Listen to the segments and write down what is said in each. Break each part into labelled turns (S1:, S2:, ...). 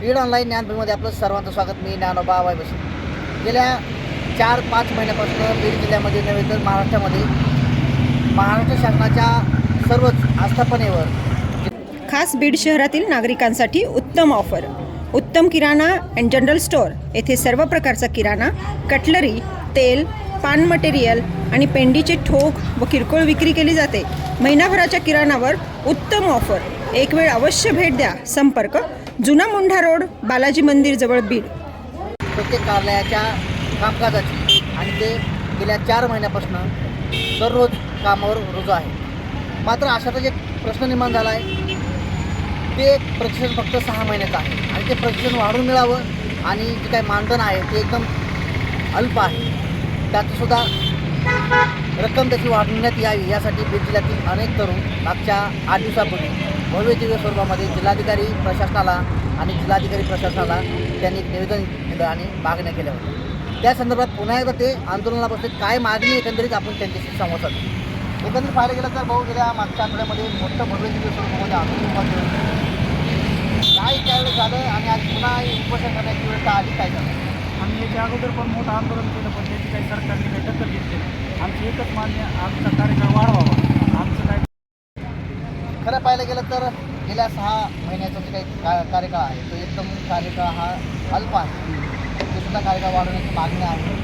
S1: Beed online ज्ञानभूमीमध्ये आपलं सर्वांचं स्वागत. मी ज्ञानोबा वाय गेल्या चार पाच महिन्यापासून बीड जिल्ह्यामध्ये नव्हे तर महाराष्ट्रामध्ये महाराष्ट्र शासनाच्या सर्वच आस्थापनेवर
S2: खास बीड शहरातील नागरिकांसाठी उत्तम ऑफर उत्तम किराणा अँड जनरल स्टोअर येथे सर्व प्रकारचा किराणा कटलरी तेल पान मटेरियल आणि पेंडीचे ठोक व किरकोळ विक्री केली जाते. महिनाभराच्या किराणावर उत्तम ऑफर एक वेळ अवश्य भेट द्या. संपर्क जुना मुंढा रोड बालाजी मंदिर जवळ बीड.
S1: प्रत्येक कार्यालयाच्या कामकाजाची आणि ते गेल्या चार महिन्यापासून दररोज कामावर रुजू आहे. मात्र अशातच एक प्रश्न निर्माण झाला आहे. ते प्रशिक्षण फक्त सहा महिन्याचं आहे आणि ते प्रशिक्षण वाढून मिळावं आणि जे काही मानधन आहे ते एकदम अल्प आहे. त्यातसुद्धा रक्कम त्याची वाढवण्यात यावी यासाठी बीड जिल्ह्यातील अनेक तरुण मागच्या आठ दिवसापूर्वी भव्य दिव्य स्वरूपामध्ये जिल्हाधिकारी प्रशासनाला आणि जिल्हाधिकारी प्रशासनाला त्यांनी निवेदन दिलं आणि मागण्या केल्या होत्या. त्या संदर्भात पुन्हा एकदा ते आंदोलनाला बसले काय मागणी एकंदरीत आपण त्यांच्याशी संवाद साधतो एकंदरीत पाहायला गेलं तर भाऊ गेल्या मागच्या आठवड्यामध्ये मोठं भव्य दिव्य स्वरूपामध्ये आंदोलन काय त्यावेळेस झालं आणि आज पुन्हा उपोषण करण्याची वेळ का आली काय झालं?
S3: आम्ही याच्या अगोदर पण मोठं आंदोलन केलं पण त्याची काही सरकारने काही दखल घेतली आमची एकच मान्य आमचा कार्यकाळ वाढवावा. आमचं काय
S1: खरं पाहायला गेलं तर गेल्या सहा महिन्याचा जे काही का कार्यकाळ आहे तो एकदम कार्यकाळ हा अल्प आहे. ते सुद्धा कार्यकाळ वाढवण्याची मागणी आहे.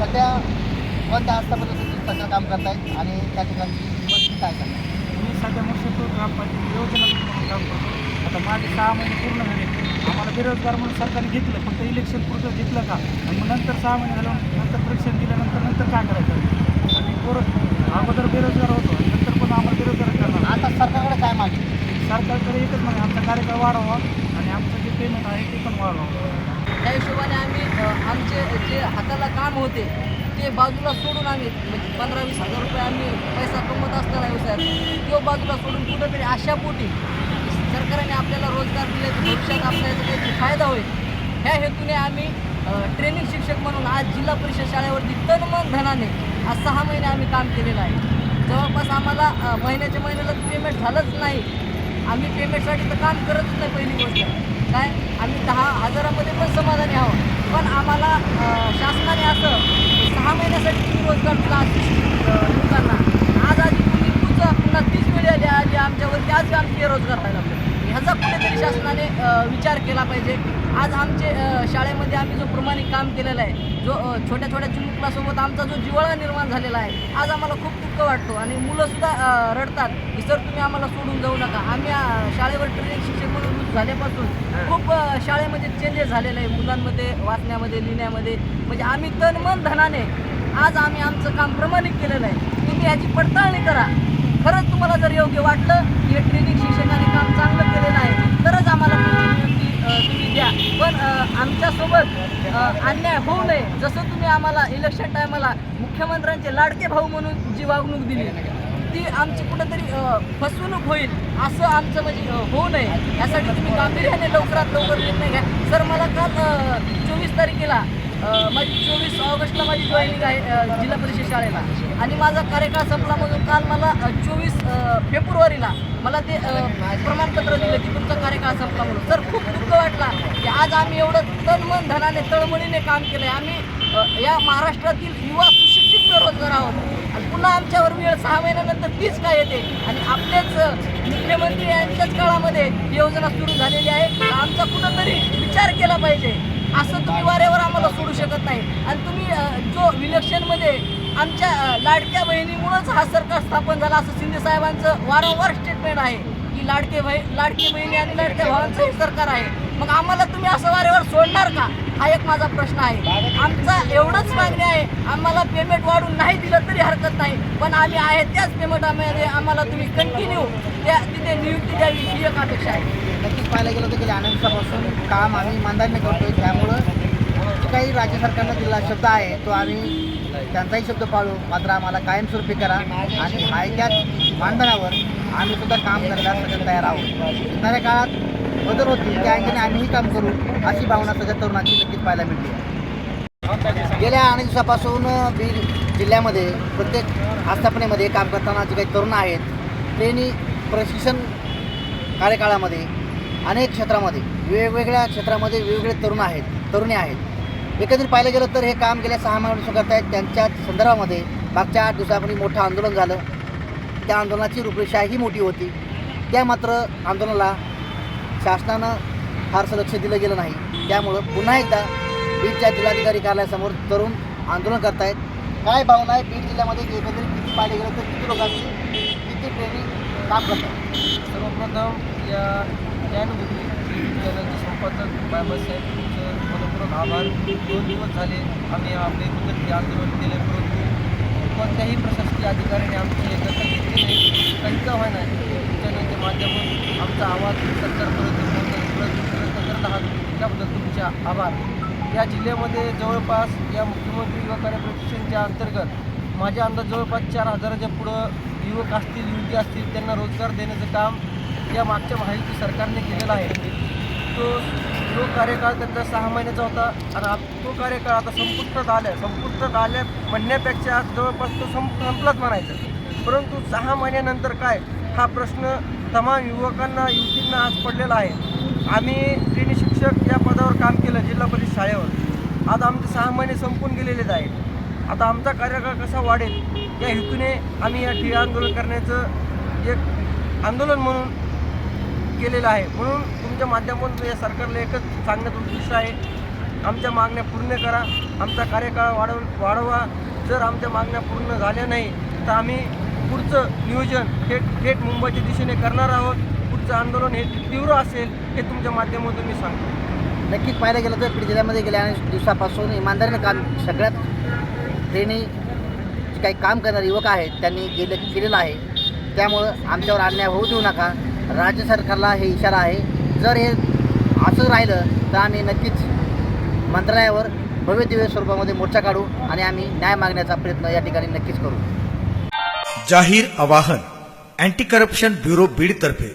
S1: सध्या कोणत्या आस्थापनेचं सध्या काम करतायत आणि त्या परिस्थिती काय सांगतात
S3: मी सध्या ग्रामपंचायत योजना म्हणून काम करतो. आता माझे सहा महिने पूर्ण झाले. आम्हाला बेरोजगार म्हणून सरकारने घेतलं फक्त इलेक्शन पुरतं घेतलं का? आणि मग नंतर सहा महिने झालं नंतर परीक्षण दिल्यानंतर नंतर काय करायचं? आणि परत अगोदर बेरोजगार होतो नंतर पण आम्हाला बेरोजगार करणार.
S1: आता मागणी
S3: सरकारकडे एकच म्हणजे आमचा कार्यकाळ वाढवा आणि आमचं जे पेमेंट आहे ते पण वाढवावं
S4: त्या हिशोबाने आम्ही आमचे जे हाताला काम होते ते बाजूला सोडून आम्ही म्हणजे पंधरा वीस हजार रुपये आम्ही पैसा कमवत असताना हो व्यवसायात तो बाजूला सोडून कुठंतरी अशा पोटी सरकारने आपल्याला रोजगार दिले भविष्यात आपल्याला काहीतरी फायदा होईल. ह्या हेतूने आम्ही ट्रेनिंग शिक्षक म्हणून आज जिल्हा परिषद शाळेवरती तन मन धनाने आज सहा महिने आम्ही काम केलेलं आहे. जवळपास आम्हाला महिन्याच्या महिन्याला पेमेंट झालंच नाही. आम्ही पेमेंटसाठी तर काम करतच नाही पहिली गोष्ट. काय? आम्ही दहा हजारामध्ये पण समाधानी आहोत. पण आम्हाला शासनाने असं सहा महिन्यासाठी तुम्ही रोजगार दिला असं लोकांना. आज आधी तुम्ही तुझं पुन्हा तीच मिळाली आली आली आमच्यावरती आज आमचे रोजगार व्हायला आपल्याला ह्याचा कुठेतरी शासनाने विचार केला पाहिजे. आज आमचे शाळेमध्ये आम्ही जो प्रमाणिक काम केलेलं आहे जो छोट्या छोट्या चिमुकलासोबत आमचा जो जिव्हाळा निर्माण झालेला आहे आज आम्हाला खूप दुःख वाटतो. आणि मुलंसुद्धा रडतात की सर तुम्ही आम्हाला सोडून जाऊ नका. आम्ही शाळेवर ट्रेनिंग शिक्षक म्हणून रुजू झाल्यापासून खूप शाळेमध्ये चेंजेस झालेले आहे. मुलांमध्ये वाचण्यामध्ये लिहिण्यामध्ये. म्हणजे आम्ही तन मन धनाने आज आम्ही आमचं काम प्रमाणित केलेलं आहे. तुम्ही ह्याची पडताळणी करा. खरंच तुम्हाला जर योग्य वाटलं हे ट्रेनिंग शिक्षकाने काम चांगलं केलेलं आहे. तरच आम्हाला तुम्ही द्या. पण आमच्यासोबत अन्याय होऊ नये. जसं तुम्ही आम्हाला इलेक्शन टायमाला मुख्यमंत्र्यांचे लाडके भाऊ म्हणून जी वागणूक दिली ती आमची कुठंतरी फसवणूक होईल असं आमचं म्हणजे होऊ नये. यासाठी तुम्ही गांभीर्याने लवकरात लवकर निर्णय घ्या. सर मला काल चोवीस तारखेला माझी चोवीस ऑगस्टला माझी जॉईनिंग आहे जिल्हा परिषद शाळेला. आणि माझा कार्यकाळ संपला म्हणून काल मला चोवीस फेब्रुवारीला मला ते प्रमाणपत्र दिलं की तुमचा कार्यकाळ संपला म्हणून. सर खूप दुःख वाटला. की आज आम्ही एवढं तनमन धनाने तळमळीने काम केलं आहे आम्ही या महाराष्ट्रातील युवा सुशिक्षित बेरोजगार आहोत. आणि पुन्हा आमच्यावर वेळ सहा महिन्यानंतर तीच काय येते? आणि आपल्याच मुख्यमंत्री यांच्याच काळामध्ये योजना सुरू झालेली आहे. आमचा कुठंतरी विचार केला पाहिजे. असं तुम्ही वाऱ्यावर आम्हाला सोडू शकत नाही. आणि तुम्ही जो इलेक्शनमध्ये आमच्या लाडक्या बहिणीमुळंच हा सरकार स्थापन झाला असं शिंदे साहेबांचं वारंवार स्टेटमेंट आहे की लाडके बहीण लाडकी बहिणी आणि लाडक्या भावांचं हे सरकार आहे. मग आम्हाला तुम्ही असं वारेवर सोडणार का? हा एक माझा प्रश्न आहे. आमचा एवढंच मागणी आहे. आम्हाला पेमेंट वाढून नाही दिलं तरी हरकत नाही. पण आम्ही आहे त्याच पेमेंटामध्ये आम्हाला तुम्ही कंटिन्यू त्या तिथे नियुक्ती द्यावी ही एक अपेक्षा आहे.
S1: नक्कीच पाहायला गेलं तर गेल्या अनेक काम आम्ही इमानदारीने करतोय. त्यामुळं काही राज्य सरकारनं दिलेला शब्द आहे तो आम्ही त्यांचाही शब्द पाळू. मात्र आम्हाला कायमस्वरूपी करा. आणि हाय त्याच मानधनावर आम्ही सुद्धा काम करायला सगळं तयार आहोत. येणाऱ्या काळात बदल होतील त्या अंगाने आम्हीही काम करू अशी भावना सगळ्या तरुणांची नक्कीच पाहायला मिळते. गेल्या अनेक दिवसापासून बीड जिल्ह्यामध्ये प्रत्येक आस्थापनेमध्ये काम करताना जे काही तरुण आहेत त्यांनी प्रशिक्षण कार्यकाळामध्ये अनेक क्षेत्रामध्ये वेगवेगळ्या क्षेत्रामध्ये वेगवेगळे तरुण आहेत तरुणी आहेत. एकंदरीत पाहिलं गेलं तर हे काम गेल्या सहा महिन्यापासून करत आहेत त्यांच्या संदर्भामध्ये मागच्या आठ दिवसापूर्वी मोठं आंदोलन झालं. त्या आंदोलनाची रूपरेषा ही मोठी होती. त्या मात्र आंदोलनाला शासनानं फारसं लक्ष दिलं गेलं नाही. त्यामुळं पुन्हा एकदा बीडच्या जिल्हाधिकारी कार्यालयासमोर तरुण आंदोलन करत आहेत काय भावना आहे? बीड जिल्ह्यामध्ये एकंदरीत किती पाहिले गेलं तर किती लोकांची किती ट्रेनिंग काम करतात?
S5: सर्वप्रथम या चॅनलचे संपादक बाबासाहेब तुमचं मनपूर्वक आभार दोन दिवस झाले आम्ही आपले मुदत आंदोलन केले परंतु कोणत्याही प्रशासकीय अधिकाऱ्याने आमची एकत्र घेतली नाही काही का व्हायना चॅनलच्या माध्यमातून आमचा आवाज सरकारपर्यंत पोहोचण्याचा प्रयत्न प्रयत्न करत आहात त्याबद्दल तुमचे आभार या जिल्ह्यामध्ये जवळपास या मुख्यमंत्री युवा कार्य प्रशिक्षणच्या अंतर्गत माझ्या अंदाज जवळपास चार हजाराच्या पुढं युवक असतील युवती असतील त्यांना रोजगार देण्याचं काम या मागच्या महायुती सरकारने केलेला आहे. तो जो कार्यकाळ त्यांचा सहा महिन्याचा होता आणि आप- तो कार्यकाळ आता संपुष्टात आल्या. संपुष्टात आल्या म्हणण्यापेक्षा जवळपास तो संप संपलाच म्हणायचं. परंतु सहा महिन्यानंतर काय? हा प्रश्न तमाम युवकांना युवतींना आज पडलेला आहे. आम्ही ट्रेनी शिक्षक या पदावर काम केलं जिल्हा परिषद शाळेवर. आता आमचे सहा महिने संपून गेलेलेच आहेत. आता आमचा कार्यकाळ कसा वाढेल? या हेतूने आम्ही या ठिय्या आंदोलन करण्याचं एक आंदोलन म्हणून केलेलं आहे. म्हणून तुमच्या माध्यमातून या सरकारला एकच सांगण्यात उद्दिष्ट आहे. आमच्या मागण्या पूर्ण करा. आमचा कार्यकाळ वाढव वाढवा. जर आमच्या मागण्या पूर्ण झाल्या नाही तर आम्ही पुढचं नियोजन थेट थेट मुंबईच्या दिशेने करणार आहोत. पुढचं आंदोलन हे तीव्र असेल हे तुमच्या माध्यमातून मी सांगतो.
S1: नक्कीच पाहायला गेलं तर बीड जिल्ह्यामध्ये गेल्या अनेक दिवसापासून इमानदारीनं काम सगळ्यात ट्रेनी जे काही काम करणारे युवक आहेत त्यांनी गेलं केलेलं आहे. त्यामुळं आमच्यावर अन्याय होऊ देऊ नका. राज्य सरकारला हे इशारा आहे. जर हे असं राहिलं तर आम्ही नक्कीच मंत्रालयावर भव्य दिव्य स्वरूपामध्ये मोर्चा काढू आणि आम्ही न्याय मागण्याचा प्रयत्न या ठिकाणी नक्कीच करू.
S6: जाहीर आवाहन अँटी करप्शन ब्युरो बीड तर्फे